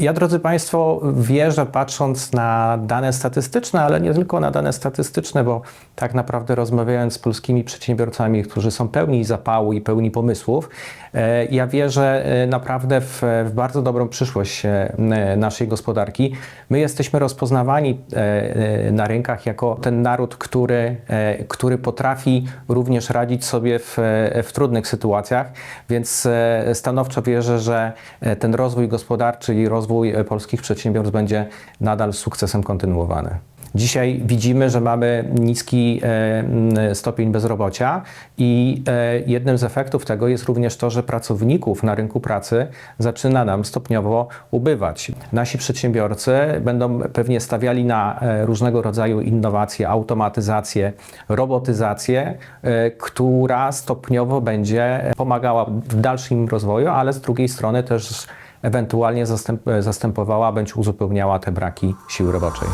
Ja, drodzy Państwo, wierzę, patrząc na dane statystyczne, ale nie tylko na dane statystyczne, bo tak naprawdę rozmawiając z polskimi przedsiębiorcami, którzy są pełni zapału i pełni pomysłów, e, ja wierzę e, naprawdę w, w bardzo dobrą przyszłość e, naszej gospodarki. My jesteśmy rozpoznawani na rynkach jako ten naród, który, który potrafi również radzić sobie w, w trudnych sytuacjach, więc stanowczo wierzę, że ten rozwój gospodarczy i rozwój e, polskich przedsiębiorstw będzie nadal sukcesem kontynuowany. Dzisiaj widzimy, że mamy niski e, stopień bezrobocia i e, jednym z efektów tego jest również to, że pracowników na rynku pracy zaczyna nam stopniowo ubywać. Nasi przedsiębiorcy będą pewnie stawiali na różnego rodzaju innowacje, automatyzację, robotyzację, która stopniowo będzie pomagała w dalszym rozwoju, ale z drugiej strony też ewentualnie zastęp, zastępowała bądź uzupełniała te braki siły roboczej.